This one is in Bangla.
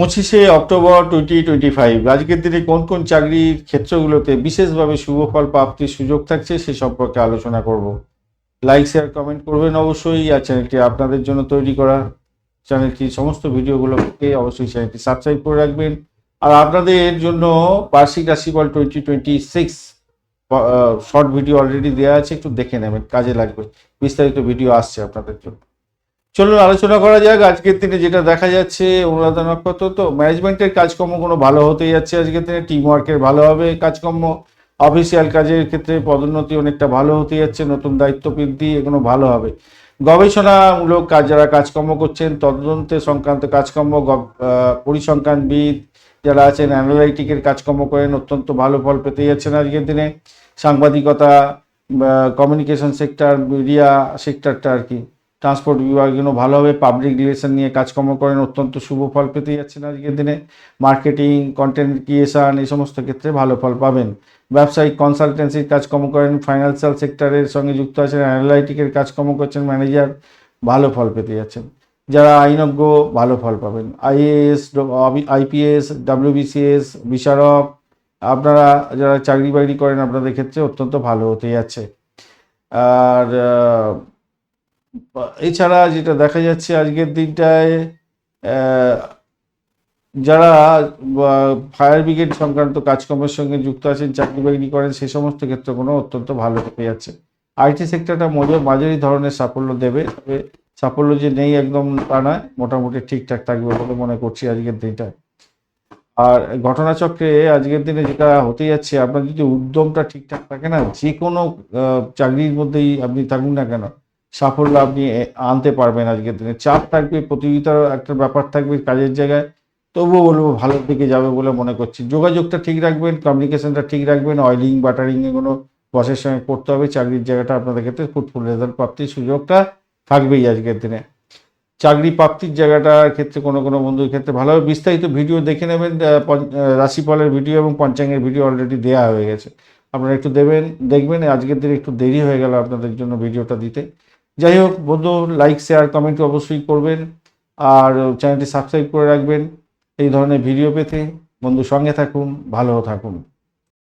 পঁচিশে অক্টোবর টোয়েন্টি টোয়েন্টি ফাইভ আজকের দিনে কোন কোন চাকরির ক্ষেত্রগুলোতে বিশেষভাবে শুভ ফল প্রাপ্তির সুযোগ থাকছে সে সম্পর্কে আলোচনা করব। লাইক শেয়ার কমেন্ট করবেন অবশ্যই আর চ্যানেলটি আপনাদের জন্য তৈরি করা। চ্যানেলটি সমস্ত ভিডিওগুলোকে অবশ্যই চ্যানেলটি সাবস্ক্রাইব করে রাখবেন। আর আপনাদের জন্য বার্ষিক রাশিফল twenty twenty six short video already দেওয়া আছে, একটু দেখে নেবেন, কাজে লাগবে। বিস্তারিত ভিডিও আসছে আপনাদের জন্য। চলুন, আলোচনা করা যাক। আজকের দিনে যেটা দেখা যাচ্ছে অনুরাধা নক্ষত্র তো ম্যানেজমেন্টের কাজকর্ম কোনো ভালো হতে যাচ্ছে। আজকের দিনে টিম ওয়ার্কের ভালো হবে, কাজকর্ম অফিসিয়াল কাজের ক্ষেত্রে পদোন্নতি অনেকটা ভালো হতে যাচ্ছে, নতুন দায়িত্ব বৃদ্ধি এগুলো ভালো হবে। গবেষণামূলক কাজ যারা কাজকর্ম করছেন, তদন্তে সংক্রান্ত কাজকর্ম পরিসংখ্যানবিদ যারা আছেন অ্যানালাইটিকের কাজকর্ম করেন, অত্যন্ত ভালো ফল পেতে যাচ্ছেন আজকের দিনে। সাংবাদিকতা কমিউনিকেশন সেক্টর মিডিয়া সেক্টরটা আর কি। ট্রান্সপোর্ট বিভাগগুলো ভালো হবে পাবলিক রিলেশন নিয়ে কাজকর্ম করেন, অত্যন্ত শুভ ফল পেতে যাচ্ছেন আজকের দিনে। মার্কেটিং কন্টেন্ট ক্রিয়েশন এই সমস্ত ক্ষেত্রে ভালো ফল পাবেন। ব্যবসায়িক কনসালটেন্সির কাজকর্ম করেন ফাইন্যান্সিয়াল সেক্টরের সঙ্গে যুক্ত আছেন অ্যানালাইটিকের কাজকর্ম করছেন ম্যানেজার ভালো ফল পেতে যাচ্ছেন। যারা আইনজ্ঞ, ভালো ফল পাবেন। আইএএস আইপিএস ডাব্লিউবিসিএস বিচারক আপনারা যারা চাকরি বাকরি করেন, আপনাদের ক্ষেত্রে অত্যন্ত ভালো হতে যাচ্ছে। আর এছাড়া যেটা দেখা যাচ্ছে আজকের দিনটায় যারা ফায়ার ব্রিগেড সংক্রান্ত কাজকর্মের সঙ্গে যুক্ত আছেন, চাকরি বাকরি করেন, সে সমস্ত ক্ষেত্রে কোনো অত্যন্ত ভালো হতে যাচ্ছে। আইটি সেক্টরটা মজুর মাঝারি ধরনের সাফল্য দেবে, তবে সাফল্য যে নেই একদম তা নয়, মোটামুটি ঠিকঠাক থাকবে বলে মনে করছি আজকের দিনটায়। আর ঘটনাচক্রে আজকের দিনে যেটা হতে যাচ্ছে, আপনার যদি উদ্যমটা ঠিকঠাক থাকে না, যে কোনো চাকরির মধ্যেই আপনি থাকুন না কেন সাফল্য আপনি আনতে পারবেন আজকের দিনে। চাপ থাকবে, প্রতিযোগিতার একটা ব্যাপার থাকবে কাজের জায়গায়। তবুও বলব, ভালোর দিকে যাবে বলে মনে করছি। যোগাযোগটা ঠিক রাখবেন কমিউনিকেশনটা ঠিক রাখবেন অয়েলিং বাটারিং এগুলো বসের সঙ্গে করতে হবে। চাকরির জায়গাটা আপনাদের ক্ষেত্রে ফুটফুল রেজাল্ট প্রাপ্তির সুযোগটা থাকবেই আজকের দিনে। চাকরি প্রাপ্তির জায়গাটার ক্ষেত্রে, কোনো কোনো বন্ধুর ক্ষেত্রে ভালোভাবে বিস্তারিত ভিডিও দেখে নেবেন রাশিফলের ভিডিও এবং পঞ্চাঙ্গের ভিডিও অলরেডি দেওয়া হয়ে গেছে। আপনারা একটু দেবেন, দেখবেন, আজকের দিনে একটু দেরি হয়ে গেল আপনাদের জন্য ভিডিওটা দিতে। যাই হোক, বন্ধু লাইক শেয়ার কমেন্ট অবশ্যই করবেন আর চ্যানেলটি সাবস্ক্রাইব করে রাখবেন। এই ধরনের ভিডিও পেতে বন্ধু সঙ্গে থাকুন, ভালো থাকুন।